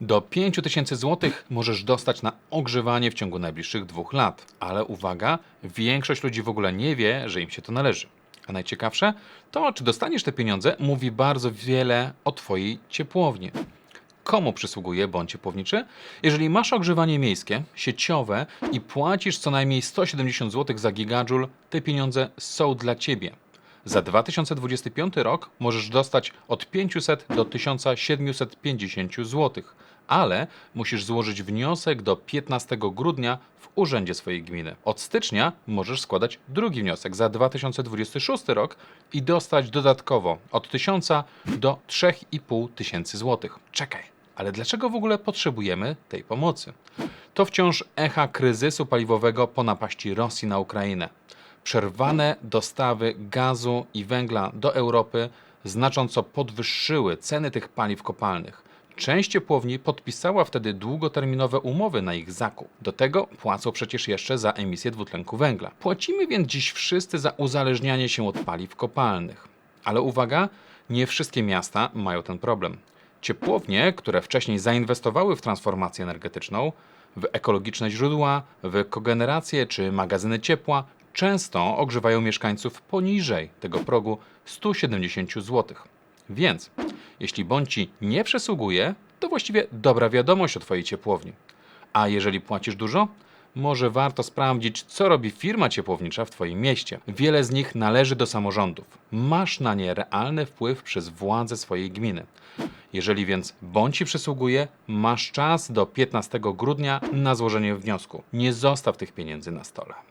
Do 5000 zł możesz dostać na ogrzewanie w ciągu najbliższych dwóch lat. Ale uwaga, większość ludzi w ogóle nie wie, że im się to należy. A najciekawsze, to czy dostaniesz te pieniądze mówi bardzo wiele o Twojej ciepłowni. Komu przysługuje bon ciepłowniczy? Jeżeli masz ogrzewanie miejskie, sieciowe i płacisz co najmniej 170 zł za gigajoule, te pieniądze są dla Ciebie. Za 2025 rok możesz dostać od 500 do 1750 zł, ale musisz złożyć wniosek do 15 grudnia w urzędzie swojej gminy. Od stycznia możesz składać drugi wniosek za 2026 rok i dostać dodatkowo od 1000 do 3500 tysięcy złotych. Czekaj, ale dlaczego w ogóle potrzebujemy tej pomocy? To wciąż echa kryzysu paliwowego po napaści Rosji na Ukrainę. Przerwane dostawy gazu i węgla do Europy znacząco podwyższyły ceny tych paliw kopalnych. Część ciepłowni podpisała wtedy długoterminowe umowy na ich zakup. Do tego płacą przecież jeszcze za emisję dwutlenku węgla. Płacimy więc dziś wszyscy za uzależnianie się od paliw kopalnych. Ale uwaga, nie wszystkie miasta mają ten problem. Ciepłownie, które wcześniej zainwestowały w transformację energetyczną, w ekologiczne źródła, w kogenerację czy magazyny ciepła, często ogrzewają mieszkańców poniżej tego progu 170 zł. Więc, jeśli bądź ci nie przysługuje, to właściwie dobra wiadomość o Twojej ciepłowni. A jeżeli płacisz dużo, może warto sprawdzić, co robi firma ciepłownicza w Twoim mieście. Wiele z nich należy do samorządów. Masz na nie realny wpływ przez władze swojej gminy. Jeżeli więc bądź ci przysługuje, masz czas do 15 grudnia na złożenie wniosku. Nie zostaw tych pieniędzy na stole.